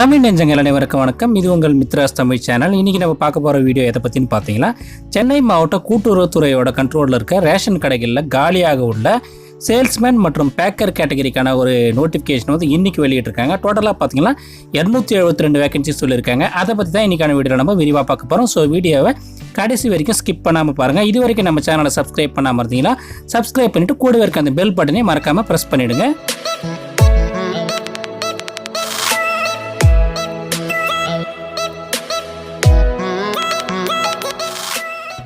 தமிழ் நெஞ்சங்கள் அனைவருக்கும் வணக்கம். இது உங்கள் மித்ராஸ் தமிழ் சேனல். இன்றைக்கி நம்ம பார்க்க போகிற வீடியோ எதை பற்றின்னு பார்த்தீங்கன்னா சென்னை மாவட்ட கூட்டுறவுத்துறையோட கண்ட்ரோலில் இருக்க ரேஷன் கடைகளில் காலியாக உள்ள சேல்ஸ்மேன் மற்றும் பேக்கர் கேட்டகரிக்கான ஒரு நோட்டிஃபிகேஷன் வந்து இன்றைக்கி வெளியிட்டிருக்காங்க. டோட்டலாக பார்த்தீங்கன்னா இரநூத்தி எழுபத்தி ரெண்டு வேகன்சி சொல்லியிருக்காங்க. அதை பற்றி தான் இன்னைக்கான வீடியோ நம்ம விரிவாக பார்க்க போகிறோம் ஸோ வீடியோவை கடைசி வரைக்கும் ஸ்கிப் பண்ணாமல் பாருங்கள் இது வரைக்கும் நம்ம சேனலை சப்ஸ்கிரைப் பண்ணாமல் இருந்தீங்கன்னா சப்ஸ்கிரைப் பண்ணிவிட்டு கூடவே இருக்க அந்த பெல் பட்டனே மறக்காமல் ப்ரெஸ் பண்ணிவிடுங்க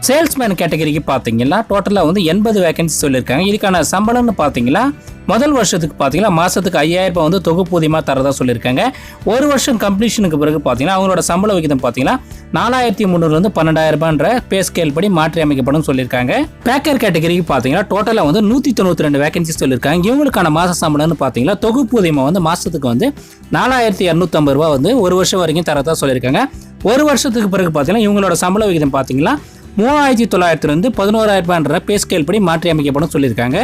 சேல்ஸ்மேன் கேட்டகரிக்கு பார்த்தீங்கன்னா டோட்டலாக வந்து எண்பது வேகன்சி சொல்லியிருக்காங்க. இதுக்கான சம்பளம்னு பார்த்தீங்கன்னா முதல் வருஷத்துக்கு பார்த்தீங்கன்னா மாதத்துக்கு ஐயாயிரம் ரூபாய் வந்து தொகுப்பூதியமாக தரதாக சொல்லியிருக்காங்க. ஒரு வருஷம் கம்ப்ளீஷனுக்கு பிறகு பார்த்தீங்கன்னா அவங்களோட சம்பள விகிதம் பார்த்தீங்கன்னா நாலாயிரத்தி முந்நூறுலேருந்து பன்னெண்டாயிரம் ரூபான்ற பே ஸ்கேல் படி மாற்றி அமைக்கப்படும் சொல்லியிருக்காங்க. பேக்கர் கேட்டகரிக்கு பார்த்தீங்கன்னா டோட்டலாக வந்து நூற்றி தொண்ணூற்றி ரெண்டு வேகன்சி சொல்லியிருக்காங்க. இவங்களுக்கான மாத சம்பளம்னு பார்த்தீங்கன்னா தொகுப்பூதியமாக வந்து மாதத்துக்கு வந்து நாலாயிரத்தி இரநூத்தம்பது ரூபா வந்து ஒரு வருஷம் வரைக்கும் தரதாக சொல்லியிருக்காங்க. ஒரு வருஷத்துக்கு பிறகு பார்த்தீங்கன்னா இவங்களோட சம்பள விகிதம் பார்த்தீங்கன்னா மூவாயிரத்தி தொள்ளாயிரத்துலேருந்து பதினோராயிரம் ரூபாய்ன்ற பே ஸ்கேல் படி மாற்றி அமைக்கப்படும் சொல்லியிருக்காங்க.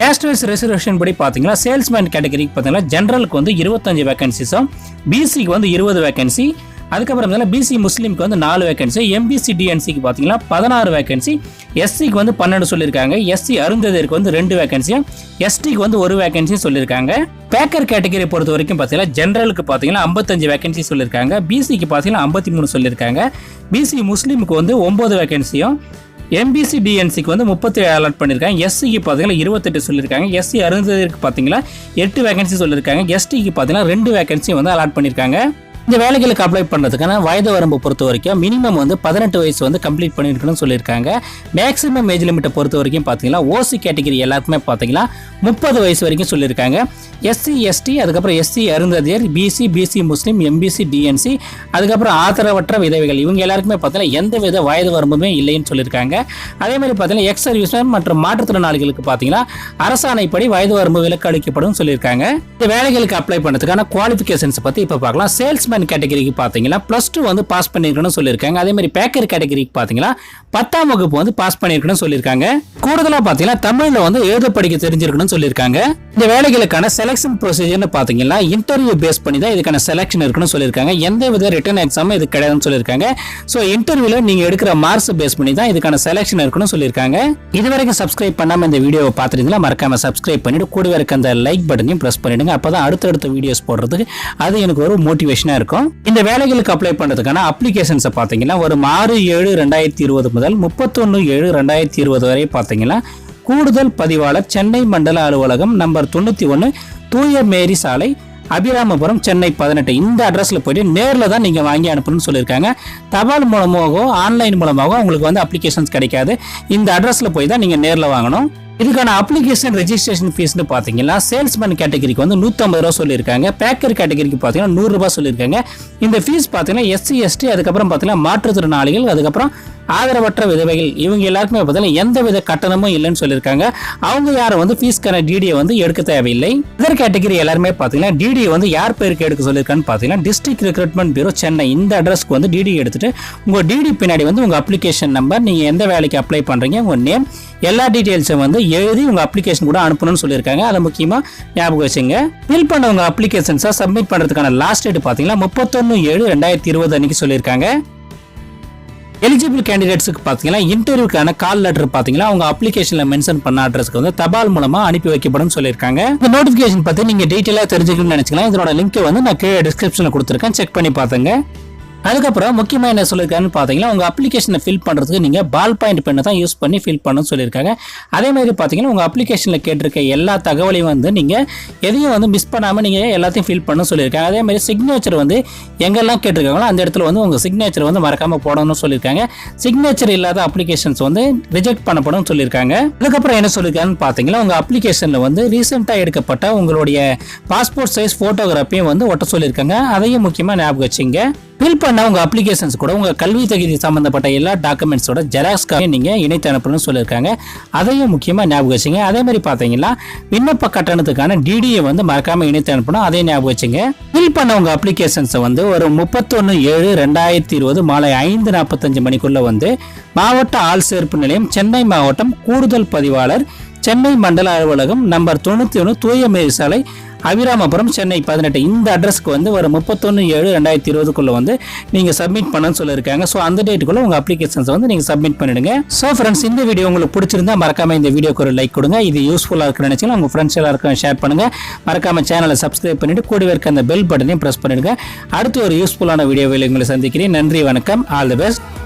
கேஸ்டர்ஸ் ரிசர்வேஷன் படி பார்த்தீங்கன்னா சேல்ஸ்மேன் கேட்டகரிக்கு பார்த்தீங்கன்னா ஜென்ரலுக்கு வந்து இருபத்தஞ்சு வேகன்சிஸும் பிசிக்கு வந்து இருபது வேகன்சி அதுக்கப்புறம் பிசி முஸ்லீம்க்கு வந்து நாலு வேகன்சி எம்பிசி டிஎன்சிக்கு பார்த்தீங்கன்னா பதினாறு வேகன்சி எஸ்சிக்கு வந்து பன்னெண்டு சொல்லியிருக்காங்க எஸ்சி அருந்ததற்கு வந்து ரெண்டு வேகன்சியும் எஸ்டிக்கு வந்து ஒரு வேகன்சியும் சொல்லியிருக்காங்க பேக்கர் கேட்டகரி பொறுத்த வரைக்கும் பார்த்தீங்கன்னா ஜென்ரலுக்கு பார்த்தீங்கன்னா ஐம்பத்தஞ்சு வேகன்சி சொல்லியிருக்காங்க பிசிக்கு பார்த்தீங்கன்னா ஐம்பத்தி மூணு சொல்லியிருக்காங்க பிசி முஸ்லீமுக்கு வந்து ஒம்பது வேகன்சியும் எம்பிசி டிஎன்சிக்கு வந்து முப்பத்தி ஏழு அலாட் பண்ணியிருக்காங்க எஸ்சிக்கு பார்த்தீங்கன்னா இருபத்தெட்டு சொல்லியிருக்காங்க எஸ்சி அருந்ததற்கு பார்த்தீங்கன்னா எட்டு வேகன்சி சொல்லியிருக்காங்க எஸ்டிக்கு பார்த்தீங்கன்னா ரெண்டு வேகன்சியும் வந்து அலாட் பண்ணியிருக்காங்க இந்த வேலைகளுக்கு அப்ளை பண்ணுறதுக்கான வயது வரம்பு பொறுத்த வரைக்கும் மினிமம் வந்து பதினெட்டு வயசு வந்து கம்ப்ளீட் பண்ணியிருக்கணும்னு சொல்லியிருக்காங்க. மேக்ஸிமம் ஏஜ் லிமிட்டை பொறுத்த வரைக்கும் பார்த்தீங்கன்னா ஓசி கேட்டகரி எல்லாருக்குமே பார்த்தீங்கன்னா முப்பது வயசு வரைக்கும் சொல்லியிருக்காங்க. எஸ்சி எஸ்டி அதுக்கப்புறம் SC Arunthathiyar BC BC Muslim MBC DNC அதுக்கப்புறம் ஆதரவற்ற விதவைகள். இவங்க எல்லாருக்குமே பார்த்தீங்கன்னா எந்த வித வயது வரம்புமே இல்லைன்னு சொல்லியிருக்காங்க. அதே மாதிரி பார்த்தீங்கன்னா எக்ஸ் சர்வீஸ்மேன் மற்றும் மாற்றுத்திறனாளிகளுக்கு பார்த்தீங்கன்னா அரசாணைப்படி வயது வரம்பு விலக்கு அளிக்கப்படும் சொல்லியிருக்காங்க. இந்த வேலைகளுக்கு அப்ளை பண்ணுறதுக்கான குவாலிஃபிகேஷன்ஸ் பற்றி இப்போ பார்க்கலாம். சேல்ஸ்மேன் கேட்டகரிக்கு பார்த்தீங்கன்னா ப்ளஸ் டூ வந்து பாஸ் பண்ணியிருக்கணும்னு சொல்லியிருக்காங்க. அதே மாதிரி பேக்கர் கேட்டகரிக்கு பார்த்தீங்கன்னா பத்தாம் வகுப்பு வந்து பாஸ் பண்ணியிருக்கணும்னு சொல்லியிருக்காங்க. கூடுதலாக பார்த்தீங்கன்னா தமிழில் வந்து எழுத படிக்க தெரிஞ்சிருக்கணும்னு சொல்லியிருக்காங்க. இந்த வேலைகளுக்கான செலெக்ஷன் ப்ரொசீஜர்னு பார்த்தீங்கன்னா இன்டர்வியூ பேஸ் பண்ணி தான் இதுக்கான செலெக்ஷன் இருக்குன்னு சொல்லியிருக்காங்க. எந்த வித ரிட்டன் எக்ஸாமும் இது கிடையாதுன்னு சொல்லியிருக்காங்க. ஸோ இன்டர்வியூவில் நீங்கள் எடுக்கிற மார்க்ஸ் பேஸ் பண்ணி தான் இதுக்கான செலெக்ஷன் இருக்குன்னு சொல்லியிருக்காங்க. இது வரைக்கும் சப்ஸ்கிரைப் பண்ணாமல் இந்த வீடியோவை பார்த்துருந்தீங்களா? மறக்காம சப்ஸ்கிரைப் பண்ணிட்டு கூடவே இருக்க அந்த லைக் பட்டனையும் ப்ரெஸ் பண்ணிடுங்க. அப்போ தான் அடுத்தடுத்த வீடியோஸ் போடுறதுக்கு அது எனக்கு ஒரு மோட்டிவேஷனாக இருக்கும். இந்த வேலைகளுக்கு அப்ளை பண்ணுறதுக்கான அப்ளிகேஷன்ஸை பார்த்தீங்கன்னா ஒரு ஆறு ஏழு ரெண்டாயிரத்தி இருபது முதல் முப்பத்தொன்று ஏழு ரெண்டாயிரத்தி இருபது வரை பார்த்தீங்கன்னா கூடுதல் பதிவாளர் சென்னை மண்டல அலுவலகம் நம்பர் தொண்ணூற்றி ஒன்று தூய மேரி சாலை அபிராமபுரம் சென்னை பதினெட்டு. இந்த அட்ரஸில் போயிட்டு நேரில் தான் நீங்கள் வாங்கி அனுப்பணும்னு சொல்லியிருக்காங்க. தபால் மூலமாகவோ ஆன்லைன் மூலமாகவோ உங்களுக்கு வந்து அப்ளிகேஷன்ஸ் கிடைக்காது. இந்த அட்ரஸில் போய் தான் நீங்கள் நேரில் வாங்கணும். இதுக்கான அப்ளிகேஷன் ரெஜிஸ்ட்ரேஷன் ஃபீஸ்னு பார்த்தீங்கன்னா சேல்ஸ்மேன் கேட்டகரிக்கு வந்து நூற்றம்பது ரூபா சொல்லியிருக்காங்க. பேக்கர் கேட்டகரிக்கு பார்த்தீங்கன்னா நூறுரூபா சொல்லியிருக்காங்க. இந்த ஃபீஸ் பார்த்தீங்கன்னா எஸ்சி எஸ்டி அதுக்கப்புறம் பார்த்தீங்கன்னா மாற்றுத்திறனாளிகள் அதுக்கப்புறம் ஆதரவற்ற விதவைகள். இவங்க எல்லாருக்குமே பார்த்தீங்கன்னா எந்த வித கட்டணமும் இல்லைன்னு சொல்லியிருக்காங்க. அவங்க யாரும் வந்து ஃபீஸ்க்கான டிடியை வந்து எடுக்க தேவையில்லை. இதர் கேட்டகரி எல்லாருமே பார்த்தீங்கன்னா டிடி வந்து யார் பேருக்கு எடுக்க சொல்லியிருக்கான்னு பார்த்தீங்கன்னா டிஸ்ட்ரிக்ட் ரெக்ரூட்மெண்ட் பியூரோ சென்னை இந்த அட்ரஸ்க்கு வந்து டிடி எடுத்துட்டு உங்கள் டிடி பின்னாடி வந்து உங்கள் அப்ளிகேஷன் நம்பர் நீங்கள் எந்த வேலைக்கு அப்ளை பண்ணுறீங்க உங்கள் நேம் எல்லா டீட்டெயில்ஸும் வந்து எழுதி உங்கள் அப்ளிகேஷன் கூட அனுப்பணும்னு சொல்லியிருக்காங்க. அதை முக்கியமாக ஞாபகம் வச்சுங்க. ஃபில் பண்ண உங்கள் அப்ளிகேஷன்ஸை சப்மிட் பண்ணுறதுக்கான லாஸ்ட் டேட் பார்த்தீங்கன்னா முப்பத்தொன்று ஏழு ரெண்டாயிரத்தி இருபது அன்னைக்கு சொல்லியிருக்காங்க. எலிஜிபிள் கேண்டிடேட்ஸுக்கு பார்த்தீங்கன்னா இன்டர்வியூக்கான கால் லெட்டர் பார்த்தீங்கன்னா அவங்க அப்ளிகேஷனில் மென்ஷன் பண்ண அட்ரஸ்க்கு வந்து தபால் மூலமாக அனுப்பி வைக்கப்படும் சொல்லியிருக்காங்க. இந்த நோட்டிஃபிகேஷன் பற்றி நீங்கள் டீட்டெயிலாக தெரிஞ்சுக்கணும்னு நினச்சிக்கலாம் இதனோட லிங்க் வந்து நான் கீழே டிஸ்கிரிப்ஷனில் கொடுத்துருக்கேன். செக் பண்ணி பார்த்துங்க அதுக்கப்புறம் முக்கியமாக என்ன சொல்லியிருக்காருன்னு பார்த்தீங்கன்னா உங்கள் அப்ளிகேஷனை ஃபில் பண்ணுறதுக்கு நீங்கள் பால் பாயிண்ட் பெண்ணை தான் யூஸ் பண்ணி ஃபில் பண்ணணும்னு சொல்லியிருக்காங்க. அதே மாதிரி பார்த்தீங்கன்னா உங்கள் அப்ளிகேஷனில் கேட்டிருக்க எல்லா தகவலையும் வந்து நீங்கள் எதையும் வந்து மிஸ் பண்ணாமல் நீங்கள் எல்லாத்தையும் ஃபில் பண்ண சொல்லியிருக்காங்க. அதே மாதிரி சிக்னேச்சர் வந்து எங்கெல்லாம் கேட்டிருக்காங்களோ அந்த இடத்துல வந்து உங்கள் சிக்னேச்சர் வந்து மறக்காமல் போடணும்னு சொல்லியிருக்காங்க. சிக்னேச்சர் இல்லாத அப்ளிகேஷன்ஸ் வந்து ரிஜெக்ட் பண்ணப்படும் சொல்லியிருக்காங்க. அதுக்கப்புறம் என்ன சொல்லியிருக்காங்கன்னு பார்த்தீங்கன்னா உங்கள் அப்ளிகேஷனில் வந்து ரீசெண்டாக எடுக்கப்பட்ட உங்களுடைய பாஸ்போர்ட் சைஸ் ஃபோட்டோகிராஃபியும் வந்து ஒட்ட சொல்லியிருக்காங்க. அதையும் முக்கியமாக ஞாபகம் வச்சுங்க. ஃபில் பண்ண உங்கள் அப்ளிகேஷன்ஸ் கூட உங்கள் கல்வி தகுதி சம்மந்தப்பட்ட எல்லா டாக்குமெண்ட்ஸோட ஜெராக்ஸ்க்காக நீங்கள் இணைத்து அனுப்பணும்னு சொல்லியிருக்காங்க. அதையும் முக்கியமாக ஞாபகம் வச்சுங்க. அதே மாதிரி பார்த்தீங்கன்னா விண்ணப்ப கட்டணத்துக்கான டிடியை வந்து மறக்காமல் இணைத்து அனுப்பணும். அதையும் ஞாபகம் வச்சுங்க. ஃபில் பண்ண உங்கள் அப்ளிகேஷன்ஸை வந்து ஒரு முப்பத்தொன்று ஏழு ரெண்டாயிரத்தி இருபது மாலை ஐந்து நாற்பத்தஞ்சு மணிக்குள்ளே வந்து மாவட்ட ஆள் சேர்ப்பு நிலையம் சென்னை மாவட்டம் கூடுதல் பதிவாளர் சென்னை மண்டல அலுவலகம் நம்பர் தொண்ணூற்றி ஒன்று தூய மேரி சாலை அபிராமபுரம் சென்னை பதினெட்டு. இந்த அட்ரஸ்க்கு வந்து ஒரு முப்பத்தொன்று ஏழு ரெண்டாயிரத்தி இருபதுக்குள்ள வந்து நீங்கள் சப்மிட் பண்ணணும்னு சொல்லியிருக்காங்க. ஸோ அந்த டேட்டுக்குள்ள உங்கள் அப்ளிகேஷன்ஸ் வந்து நீங்கள் சப்மிட் பண்ணிடுங்க. ஸோ ஃப்ரெண்ட்ஸ் இந்த வீடியோ உங்களுக்கு பிடிச்சிருந்தா மறக்காம இந்த வீடியோக்கு ஒரு லைக் கொடுங்க. இது யூஸ்ஃபுல்லாக இருக்குன்னு நினச்சிங்கன்னா உங்கள் ஃப்ரெண்ட்ஸ் எல்லாருக்கும் ஷேர் பண்ணுங்க. மறக்காம சேனலை சப்ஸ்கிரைப் பண்ணிட்டு கூடவே இருக்க அந்த பெல் பட்டனையும் ப்ரெஸ் பண்ணிடுங்க. அடுத்து ஒரு யூஸ்ஃபுல்லான வீடியோவில் உங்களை சந்திக்கிறேன். நன்றி வணக்கம். All the best